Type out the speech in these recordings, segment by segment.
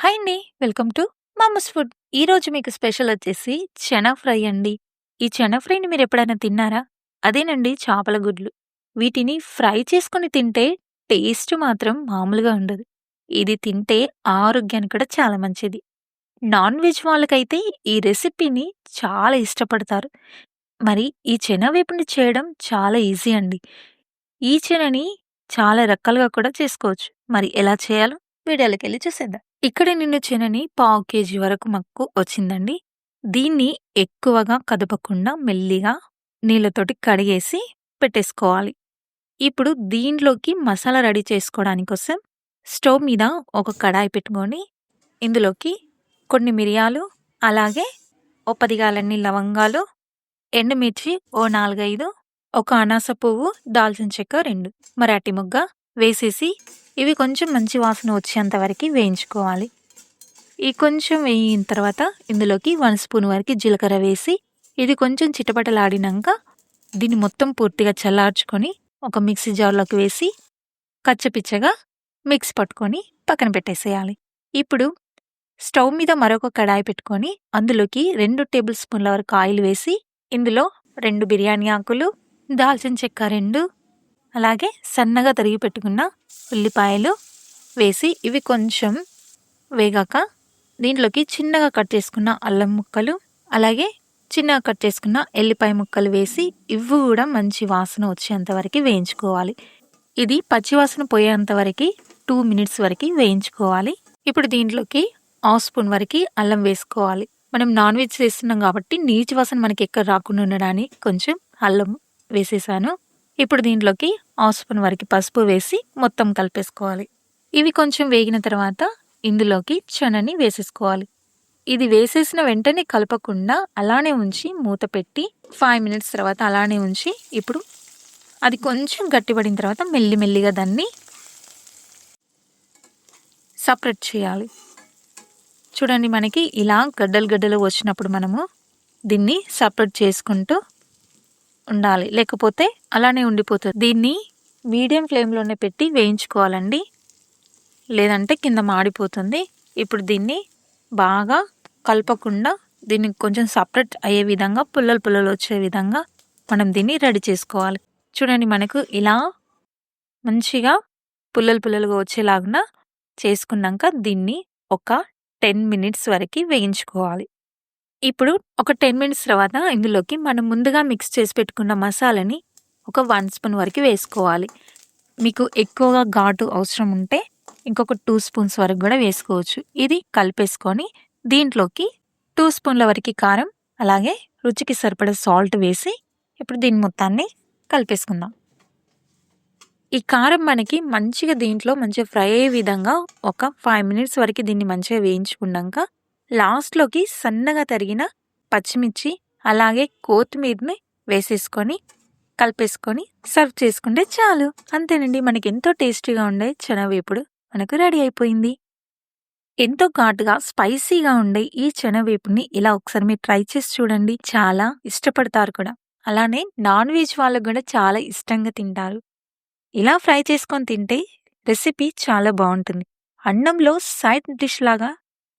Hi అండి. Welcome to mumma's food. ఈరోజు మీకు స్పెషల్ వచ్చేసి చెనా ఫ్రై అండి. ఈ చెనా ఫ్రైని మీరెప్పుడైనా తిన్నారా? అదేనండి చేపల గుడ్లు. వీటిని ఫ్రై చేసుకొని తింటే టేస్ట్ మాత్రం మామూలుగా ఉండదు. ఇది తింటే ఆరోగ్యానికి కూడా చాలా మంచిది. నాన్ వెజ్ వాళ్ళకైతే ఈ రెసిపీని చాలా ఇష్టపడతారు. మరి ఈ చెన వేపుని చేయడం చాలా ఈజీ అండి. ఈ చెనని చాలా రకాలుగా కూడా చేసుకోవచ్చు. మరి ఎలా చేయాలో వీడియోలోకెళ్ళి చూసేద్దాం. ఇక్కడ నిన్న చెనని పావు కేజీ వరకు మక్కు వచ్చిందండి. దీన్ని ఎక్కువగా కదపకుండా మెల్లిగా నీళ్ళతోటి కడిగేసి పెట్టేసుకోవాలి. ఇప్పుడు దీంట్లోకి మసాలా రెడీ చేసుకోవడానికి కోసం స్టవ్ మీద ఒక కడాయి పెట్టుకొని ఇందులోకి కొన్ని మిరియాలు, అలాగే ఓ 10 లవంగాలు, ఎండుమిర్చి ఓ 4, 5, ఒక అనాస పువ్వు, దాల్చిన చెక్క రెండు మరాఠీ ముగ్గ వేసేసి ఇవి కొంచెం మంచి వాసన వచ్చేంత వరకు వేయించుకోవాలి. ఈ కొంచెం వేయిన తర్వాత ఇందులోకి వన్ స్పూన్ వరకు జీలకర్ర వేసి ఇది కొంచెం చిటపటలాడినాక దీన్ని మొత్తం పూర్తిగా చల్లార్చుకొని ఒక మిక్సీ జార్‌లోకి వేసి కచ్చపిచ్చగా మిక్స్ పట్టుకొని పక్కన పెట్టేసేయాలి. ఇప్పుడు స్టవ్ మీద మరొక కడాయి పెట్టుకొని అందులోకి రెండు టేబుల్ స్పూన్ల వరకు ఆయిల్ వేసి ఇందులో రెండు బిర్యానీ ఆకులు, దాల్చిన చెక్క రెండు అలాగే సన్నగా తరిగి పెట్టుకున్న ఉల్లిపాయలు వేసి ఇవి కొంచెం వేగాక దీంట్లోకి చిన్నగా కట్ చేసుకున్న అల్లం ముక్కలు, అలాగే చిన్నగా కట్ చేసుకున్న ఎల్లిపాయ ముక్కలు వేసి ఇవి కూడా మంచి వాసన వచ్చేంత వరకు వేయించుకోవాలి. ఇది పచ్చివాసన పోయేంత వరకి టూ మినిట్స్ వరకు వేయించుకోవాలి. ఇప్పుడు దీంట్లోకి హాఫ్ స్పూన్ వరకు అల్లం వేసుకోవాలి. మనం నాన్ వెజ్ చేస్తున్నాం కాబట్టి నీచు వాసన మనకి ఎక్కడ రాకుండా ఉండడానికి కొంచెం అల్లం వేసేసాను. ఇప్పుడు దీంట్లోకి హాఫ్ స్పూన్ పసుపు వేసి మొత్తం కలిపేసుకోవాలి. ఇవి కొంచెం వేగిన తర్వాత ఇందులోకి చెనని వేసేసుకోవాలి. ఇది వేసేసిన వెంటనే కలపకుండా అలానే ఉంచి మూత పెట్టి ఫైవ్ మినిట్స్ తర్వాత అలానే ఉంచి ఇప్పుడు అది కొంచెం గట్టిపడిన తర్వాత మెల్లి మెల్లిగా దాన్ని సపరేట్ చేయాలి. చూడండి మనకి ఇలా గడ్డలు గడ్డలు వచ్చినప్పుడు మనము దీన్ని సపరేట్ చేసుకుంటూ ఉండాలి. లేకపోతే అలానే ఉండిపోతుంది దీన్ని మీడియం ఫ్లేమ్‌లోనే పెట్టి వేయించుకోవాలండి. లేదంటే కింద మాడిపోతుంది. ఇప్పుడు దీన్ని బాగా కలపకుండా దీన్ని కొంచెం సెపరేట్ అయ్యే విధంగా పుల్లలు పుల్లలు వచ్చే విధంగా మనం దీన్ని రెడీ చేసుకోవాలి. చూడండి మనకు ఇలా మంచిగా పుల్లలు పుల్లలుగా వచ్చేలాగున చేసుకున్నాక దీన్ని ఒక 10 మినిట్స్ వరకు వేయించుకోవాలి. ఇప్పుడు ఒక 10 మినిట్స్ తర్వాత ఇందులోకి మనం ముందుగా మిక్స్ చేసి పెట్టుకున్న మసాలాని ఒక వన్ స్పూన్ వరకు వేసుకోవాలి. మీకు ఎక్కువగా ఘాటు అవసరం ఉంటే ఇంకొక టూ స్పూన్స్ వరకు కూడా వేసుకోవచ్చు. ఇది కలిపేసుకొని దీంట్లోకి టూ స్పూన్ల వరకు కారం, అలాగే రుచికి సరిపడే సాల్ట్ వేసి ఇప్పుడు దీని మొత్తాన్ని కలిపేసుకుందాం. ఈ కారం మనకి మంచిగా దీంట్లో మంచిగా ఫ్రై అయ్యే విధంగా ఒక ఫైవ్ మినిట్స్ వరకు దీన్ని మంచిగా వేయించుకున్నాక లాస్ట్‌లోకి సన్నగా తరిగిన పచ్చిమిర్చి, అలాగే కొత్తిమీరని వేసేసుకొని కలిపేసుకొని సర్వ్ చేసుకుంటే చాలు. అంతేనండి మనకి ఎంతో టేస్టీగా ఉండే చెనవేపుడు మనకు రెడీ అయిపోయింది. ఎంతో ఘాటుగా, స్పైసీగా ఉండే ఈ చెనవేపుని ఇలా ఒకసారి మీరు ట్రై చేసి చూడండి. చాలా ఇష్టపడతారు కూడా. అలానే నాన్ వెజ్ వాళ్ళకు కూడా చాలా ఇష్టంగా తింటారు. ఇలా ఫ్రై చేసుకొని తింటే రెసిపీ చాలా బాగుంటుంది అన్నంలో సైడ్ డిష్ లాగా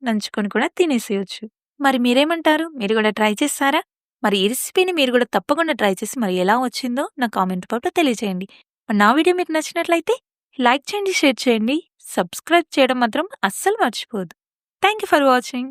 నంచుకొని కూడా తినేసేయొచ్చు. మరి మీరేమంటారు? మీరు కూడా ట్రై చేస్తారా మరి ఈ రెసిపీని మీరు కూడా తప్పకుండా ట్రై చేసి మరి ఎలా వచ్చిందో నా కామెంట్ పాటు తెలియజేయండి. నా వీడియో మీకు నచ్చినట్లయితే లైక్ చేయండి, షేర్ చేయండి, సబ్స్క్రైబ్ చేయడం మాత్రం అస్సలు మర్చిపోదు థ్యాంక్ యూ ఫర్ వాచింగ్.